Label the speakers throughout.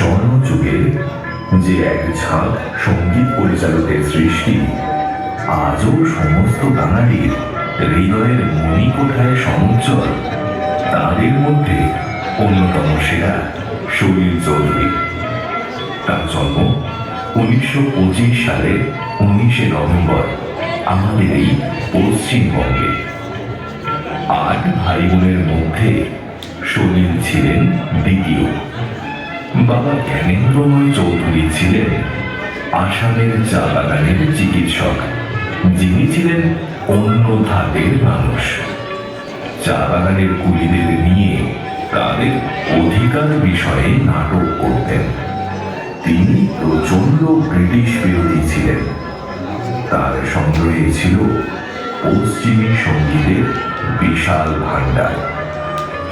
Speaker 1: স্বর্ণযুগে যে এক ঝাঁক সংগীত পরিচালকের সৃষ্টি, আজও সমস্ত বাঙালির হৃদয়ের মণিকোঠায় সমুজ্জ্বল তাদের মধ্যে অন্যতম সেরা সলিল চৌধুরী। তার জন্ম উনিশশো পঁচিশ সালে উনিশে নভেম্বর আমাদের এই পশ্চিমবঙ্গে। আট ভাই বোনের মধ্যে সলিল ছিলেন দ্বিতীয়। বাবা জ্ঞানেন্দ্রময় চৌধুরী ছিলেন আসামের চা বাগানের চিকিৎসক। যিনি ছিলেন অন্য ধাতের মানুষ। চা বাগানের কুলিদের নিয়ে তাদের অধিকার বিষয়ে নাটক করতেন। তিনি প্রচণ্ড ব্রিটিশ বিরোধী ছিলেন। তার সংগ্রহে ছিল পশ্চিমী সঙ্গীতের বিশাল ভাণ্ডার।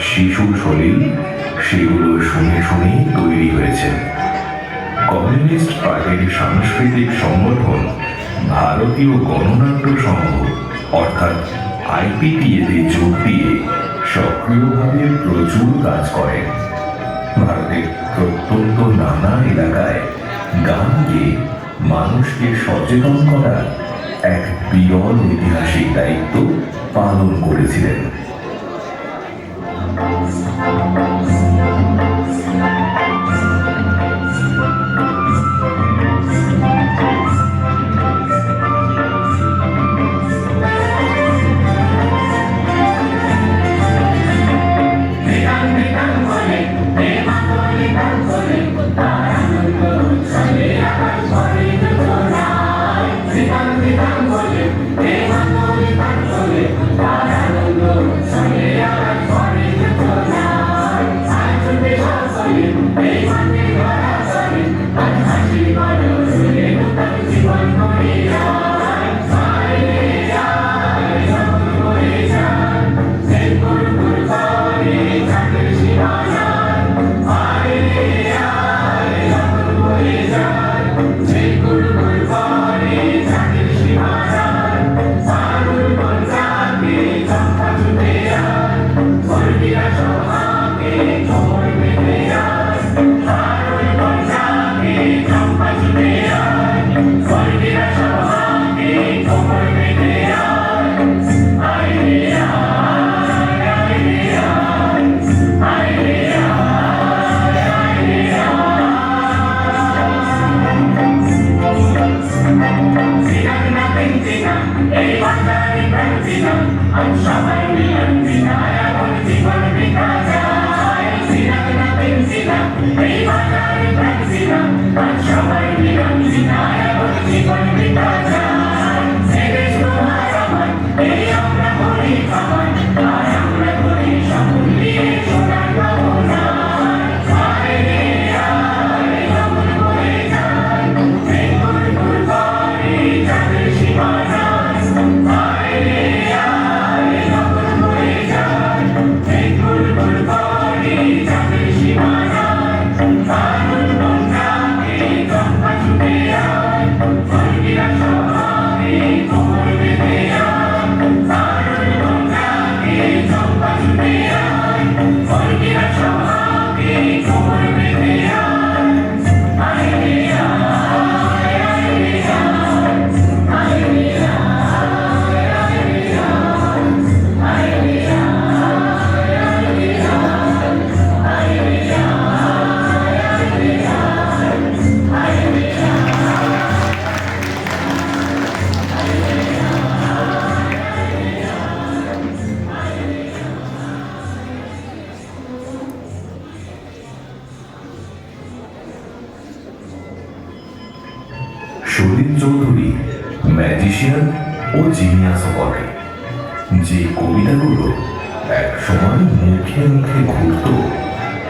Speaker 1: শিশু সলিল সেগুলো শুনে শুনেই তৈরি হয়েছে। কমিউনিস্ট পার্টির সাংস্কৃতিক সংগঠন ভারতীয় গণনাট্য সংঘ, অর্থাৎ আইপিটিএতে যোগ দিয়ে সক্রিয়ভাবে প্রচুর কাজ করেন ভারতের প্রত্যন্ত নানা এলাকায় গান গেয়ে মানুষকে সচেতন করার এক বিরল ঐতিহাসিক দায়িত্ব পালন করেছিলেন। ম্যাজিশিয়ান ও জিনিয়াসও বটে যে কবিতাগুলো এক সময় মুখে মুখে ঘুরত,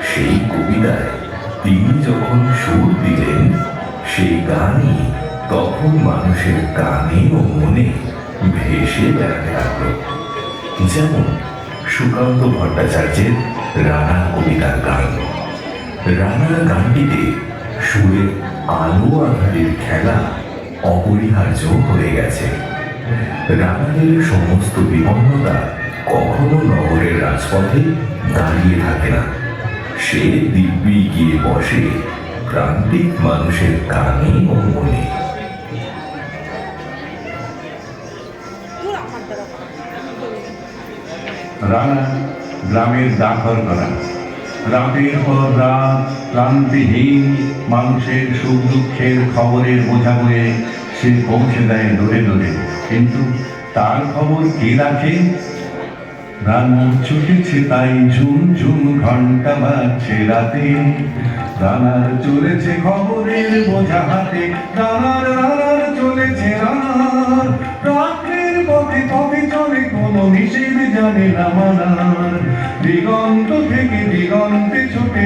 Speaker 1: সেই কবিতায় তিনি যখন সুর দিলেন, সেই গানই তখন মানুষের কানে ও মনে ভেসে বেড়াতে লাগল। যেমন সুকান্ত ভট্টাচার্যের রানা কবিতার গান। রানার গানটিতে সুরের আলো আধারের খেলা অপরিহার্য হয়ে গেছে। রানাদের সমস্ত বিপন্নতা কখনো নগরের রাজপথে দাঁড়িয়ে থাকে না। সে দিব্যি গিয়ে বসে প্রান্তিক মানুষের কানে ও মনে।
Speaker 2: রানা গ্রামের দাখর করা। রাতের পর রাত, ক্লান্তিহীন মানুষের সুখ দুঃখের খবরের বোঝা বয়ে সে পৌঁছে দেয় দূরে দূরে। কিন্তু তার খবর কে রাখে? তাই ঝুম ঝুম ঘণ্টা বাজছে রাতে। রানার চলেছে খবরের বোঝা হাতে। রানার রানার চলেছে রানার। রাত্রের পথে পথে চলে কোনো জানে না মানার। দিগন্ত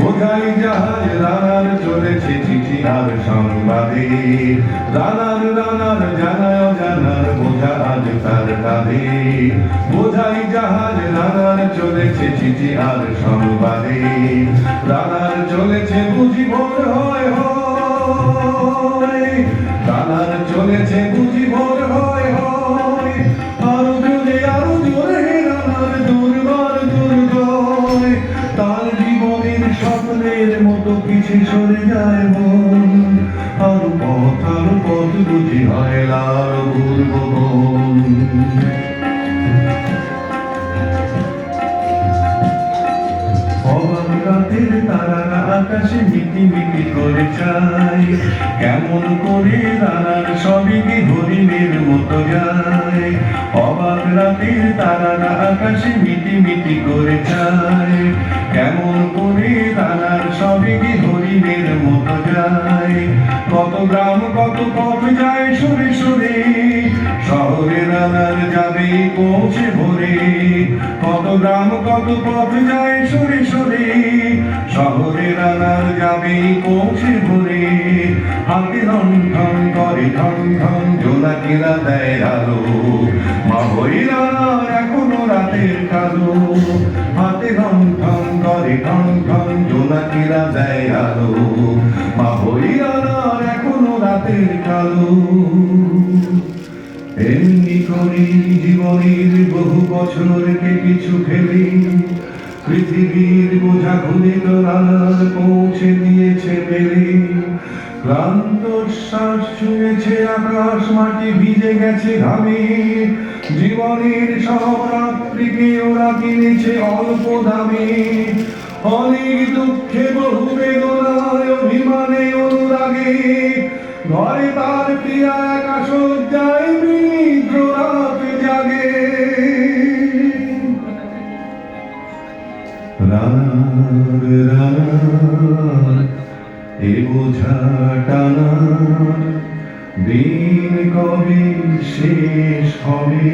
Speaker 2: বোঝাই জাহাজ রানার চলেছে চিঠি আর সংবাদে? রানার রানার, জানা, জানার বোঝা আজ তার কাঁধে। বোঝাই জাহাজ রানার চলেছে চিঠি আর সংবাদে? রানার চলেছে বুঝি ভোর হয় আকাশে মিটি মিটি করে চায়। কেমন করে তারার সবই কি হরিণের মতো যায়। অবাক রাতের তারারা আকাশে মিটি মিটি করে চায়। কেমন করে তারার সবই কি হরিণের মতো যায়। কত গ্রাম কত পথ যায় সরে সরে। শহরে যাবে পৌঁছে ভোরে, কত গ্রাম, কত পথ যায় সরে সরে। শহরে রানার যাবে পৌঁছে ভোরে, হাতে রং ঠং করে ঠং ঠং জোনাকিরা দেয় আলো। মা এখনও রাতের কালো। হাতে রং ঠং করে ঠং ঠং জোনাকিরা দেয় আলো। মা এখনও রাতের কালো। এমনি করে জীবনের বহু বছরকে কিছু ফেলে, পৃথিবীর বোঝা ঘুরে তোলার পৌঁছে দিয়েছে পেলে। ক্লান্ত শ্বাস ছুঁয়েছে আকাশ, মাটি ভিজে গেছে ঘামে। জীবনের সব রাত্রিকে ওরা কিনেছে অল্প দামে। অনেক দুঃখে বহু বেদনায় অভিমানে অনুরাগে। ঘরে তার প্রিয়া একা সজ্জায় বিনিদ্র এ বোঝা টানার দিন কবে শেষ হবে?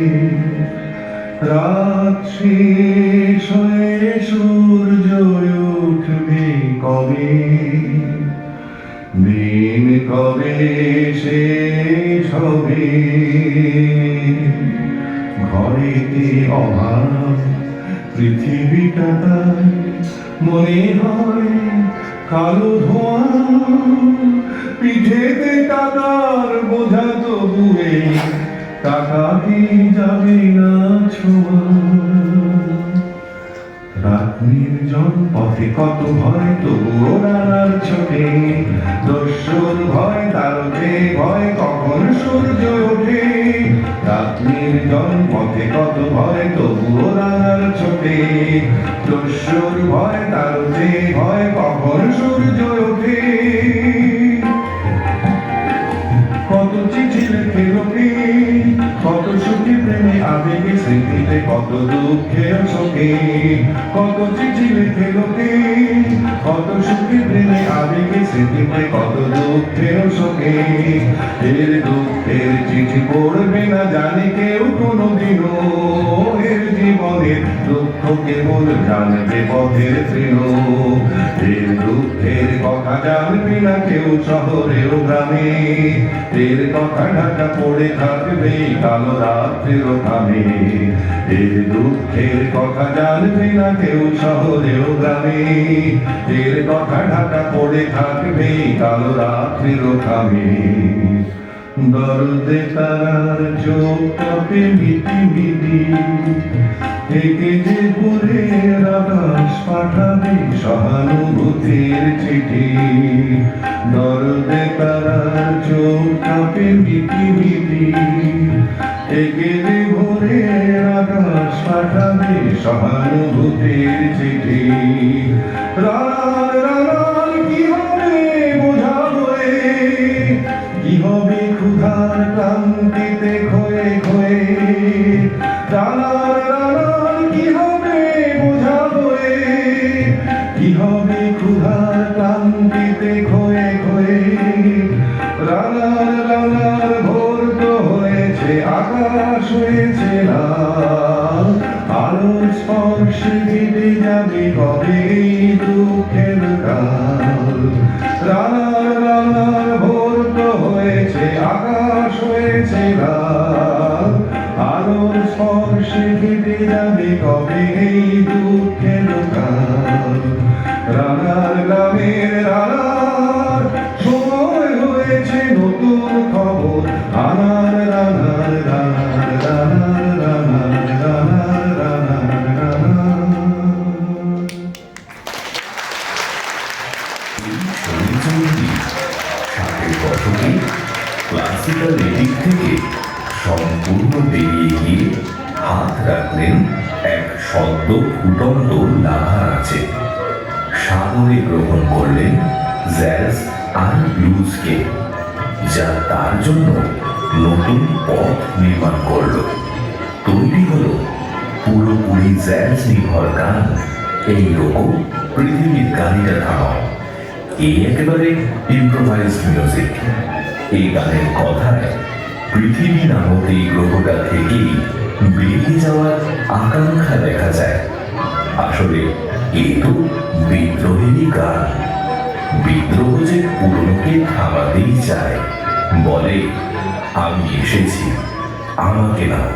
Speaker 2: রাত শেষ সূর্য উঠবে কবে? দিন কবে শেষ হবে? ঘরেতে অভাব পৃথিবীটা মনে হয় কালো ধোঁয়া। পিঠেতে টাকার বোঝা তবুয়ে টাকা কি যাবে না ছোঁয়া। রাত নির্জন পথে কত ভয় তবুও রানার চোখে দস্যুর ভয় তারকে ভয়, কখন সূর্য ওঠে। রাত নির্জন পথে কত ভয়, তবুও রানার ছোটে। তোর ভয় তারকে ভয়, কখন সূর্য ওঠে? স্মৃতিতে কত দুঃখের শোকে কত চিঠি লেখে লোকে কত সুখী প্রেমে আবেগে স্মৃতিতে কত দুঃখের শোকে এর দুঃখের চিঠি পড়বে না জানি কেউ কোনোদিনও। এর জীবনের দুঃখ কেবল জানবে পথের তৃণ। এর দুঃখের কথা জানবে না কেউ শহরেও গ্রামে। এর কথা ঢাকা পড়ে থাকবে কালো রাত্রের খামে এর দুঃখের কথা জানবে না কেউ গ্রামে। এর কথা ঢাকা পড়ে থাকবে কালো দরদে তারার চোখ টপে মিটি মিটি। থেকে যে পাঠাবে সহানুভূতির চিঠি। দরদে তারার চোখ টপে মিটি মিটি। যে সহানুভূতির চিঠি। রার রার কি হবে বোঝাবো কি হবে ক্ষুধার ক্লান্তিতে খয়ে খয়ে রানার রানার কি হবে বোঝাবো? কি হবে ক্ষুধার ক্লান্তিতে খয়ে খয়ে রানার রানার ভোর তো হয়েছে, আকাশ হয়েছে লাল।
Speaker 1: সদ্য ফুটন্ত লাভার আছে। সাদরে গ্রহণ করলেন জ্যাজ আর ব্লুজকে যা তার জন্য নতুন পথ নির্মাণ করল। তৈরি হলো পুরোপুরি জ্যাজ নির্ভর গান। এই রকম পৃথিবীর গানিটা থামাও। এই একেবারে ইম্প্রোভাইজ মিউজিক এই গানের কথায় পৃথিবী নামক এই গ্রহটা থেকেই বেরিয়ে যাওয়ার আকাঙ্ক্ষা দেখা যায়। আসলে এ তো বিদ্রোহেরই গান। বিদ্রোহ যে পুরনোকে থামাতেই চায়, বলে, আমি এসেছি, আমাকে নাও।